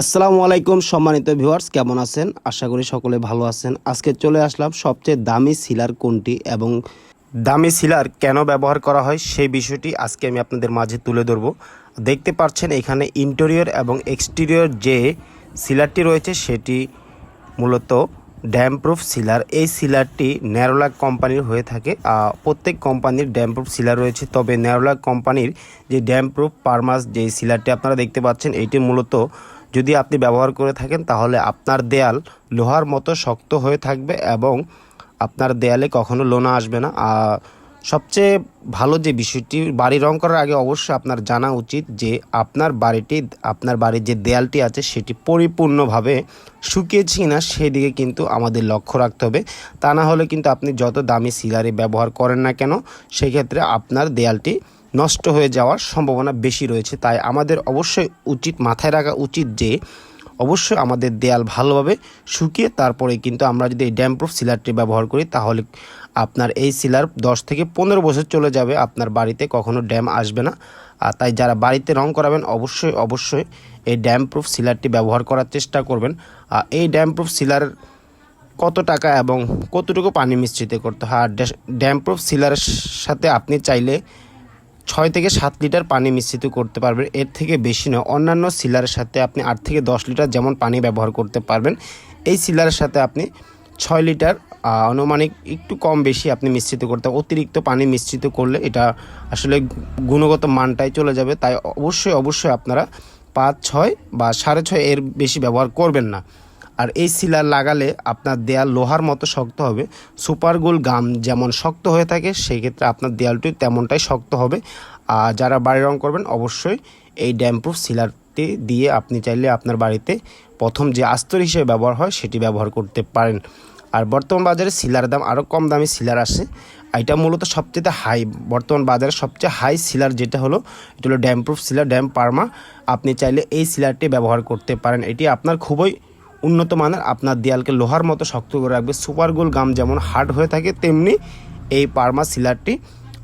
আসসালামু আলাইকুম সম্মানিত ভিউয়ার্স, কেমন আছেন? আশা করি সকলে ভালো আছেন। আজকে চলে আসলাম সবচেয়ে দামি সিলার কোনটি এবং দামি সিলার কেন ব্যবহার করা হয় সেই বিষয়টি আজকে আমি আপনাদের মাঝে তুলে ধরবো। দেখতে পাচ্ছেন এখানে ইন্টেরিয়র এবং এক্সটেরিয়র যে সিলারটি রয়েছে সেটি মূলত ড্যাম প্রুফ সিলার। এই সিলারটি ন্যারোলাক কোম্পানির হয়ে থাকে। প্রত্যেক কোম্পানির ড্যাম প্রুফ সিলার রয়েছে। তবে ন্যারোলাক কোম্পানির যে ড্যাম প্রুফ পারমাস যে সিলারটি আপনারা দেখতে পাচ্ছেন, এটি মূলত যদি আপনি ব্যবহার করে থাকেন, তাহলে আপনার দেয়াল লোহার মতো শক্ত হয়ে থাকবে এবং আপনার দেয়ালে কখনো লোনা আসবে না। আর সবচেয়ে ভালো যে বিষয়টি, বাড়ি রং করার আগে অবশ্যই আপনার জানা উচিত যে আপনার বাড়িটি, আপনার বাড়ির যে দেয়ালটি আছে, সেটি পরিপূর্ণভাবে শুকিয়েছে কিনা সেই দিকে কিন্তু আমাদের লক্ষ্য রাখতে হবে। তা না হলে কিন্তু আপনি যত দামি সিলারি ব্যবহার করেন না কেন, সেক্ষেত্রে আপনার দেয়ালটি নষ্ট হয়ে যাওয়ার সম্ভাবনা বেশি রয়েছে। তাই আমাদের অবশ্যই উচিত, মাথায় রাখা উচিত যে, অবশ্যই আমাদের দেয়াল ভালোভাবে শুকিয়ে তারপরে কিন্তু আমরা যদি এই ড্যামপ্রুফ সিলারটি ব্যবহার করি, তাহলে আপনার এই সিলার দশ থেকে পনেরো বছর চলে যাবে, আপনার বাড়িতে কখনো ড্যাম আসবে না। আর তাই যারা বাড়িতে রং করাবেন, অবশ্যই অবশ্যই এই ড্যামপ্রুফ সিলারটি ব্যবহার করার চেষ্টা করবেন। আর এই ড্যামপ্রুফ সিলার কত টাকা এবং কতটুকু পানি মিশ্রিত করতে হয়? আর ড্যামপ্রুফ সিলারের সাথে আপনি চাইলে ছয় থেকে সাত লিটার পানি মিশ্রিত করতে পারবেন। এর থেকে বেশি নয়। অন্যান্য সিলারের সাথে আপনি আট থেকে দশ লিটার যেমন পানি ব্যবহার করতে পারবেন, এই সিলারের সাথে আপনি ছয় লিটার আনুমানিক একটু কম বেশি আপনি মিশ্রিত করতে অতিরিক্ত পানি মিশ্রিত করলে এটা আসলে গুণগত মানটাই চলে যাবে। তাই অবশ্যই অবশ্যই আপনারা পাঁচ, ছয় বা সাড়ে ছয় এর বেশি ব্যবহার করবেন না। আর এই সিলার লাগালে আপনার দেয়াল লোহার মতো শক্ত হবে। সুপার গোল গাম যেমন শক্ত হয়ে থাকে, সেই ক্ষেত্রে আপনার দেয়ালটি তেমনটাই শক্ত হবে। আর যারা বাড়ি রং করবেন, অবশ্যই এই ড্যামপ্রুফ শিলারটি দিয়ে আপনি চাইলে আপনার বাড়িতে প্রথম যে আস্তর হিসেবে ব্যবহার হয়, সেটি ব্যবহার করতে পারেন। আর বর্তমান বাজারে শিলার দাম আরও কম দামি শিলার আসে। এটা মূলত সবচেয়ে হাই, বর্তমান বাজারে সবচেয়ে হাই শিলার যেটা হলো, এটা হলো ড্যামপ্রুফ শিলার ড্যাম পার্মা। আপনি চাইলে এই শিলারটি ব্যবহার করতে পারেন। এটি আপনার খুবই উন্নত মানের, আপনার দেয়ালকে লোহার মতো শক্ত করে রাখবে। সুপার গোল গাম যেমন হার্ড হয়ে থাকে, তেমনি এই পার্মা সিলারটি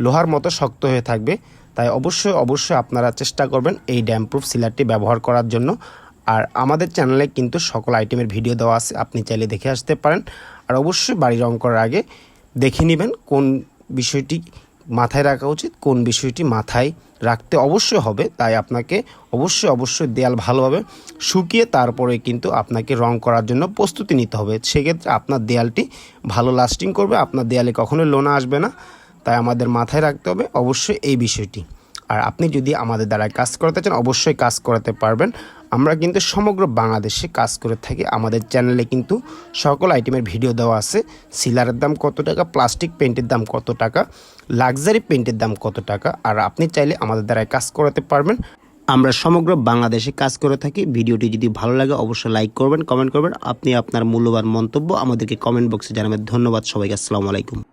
লোহার মতো শক্ত হয়ে থাকবে। তাই অবশ্যই অবশ্যই আপনারা চেষ্টা করবেন এই ড্যামপ্রুফ সিলারটি ব্যবহার করার জন্য। আর আমাদের চ্যানেলে কিন্তু সকল আইটেমের ভিডিও দেওয়া আছে, আপনি চাইলে দেখে আসতে পারেন। আর অবশ্যই বাড়ি রং করার আগে দেখে নেবেন কোন বিষয়টি মাথায় রাখা উচিত, কোন বিষয়টি মাথায় রাখতে অবশ্যই হবে, তাই আপনাকে অবশ্যই অবশ্যই দেয়াল ভালোভাবে শুকিয়ে তারপরে কিন্তু আপনাকে রং করার জন্য প্রস্তুতি নিতে হবে। সেক্ষেত্রে আপনার দেয়ালটি ভালো লাস্টিং করবে, আপনার দেয়ালে কখনোই লোনা আসবে না, তাই আমাদের মাথায় রাখতে হবে অবশ্যই এই বিষয়টি। আর আপনি যদি আমাদের দ্বারা কাজ করাতে চান, অবশ্যই কাজ করাতে পারবেন। আমরা কিন্তু সমগ্র বাংলাদেশে কাজ করে থাকি। আমাদের চ্যানেলে কিন্তু সকল আইটেমের ভিডিও দেওয়া আছে। সিলারের দাম কত টাকা? প্লাস্টিক পেন্টের দাম কত টাকা? লাক্সারি পেন্টের দাম কত টাকা? আর আপনি চাইলে আমাদের দ্বারা কাজ করাতে পারবেন। আমরা সমগ্র বাংলাদেশে কাজ করে থাকি। ভিডিওটি যদি ভালো লাগে, অবশ্যই লাইক করবেন, কমেন্ট করবেন। আপনি আপনার মূল্যবান মন্তব্য আমাদেরকে কমেন্ট বক্সে জানাবেন। ধন্যবাদ সবাইকে। আসসালামু আলাইকুম।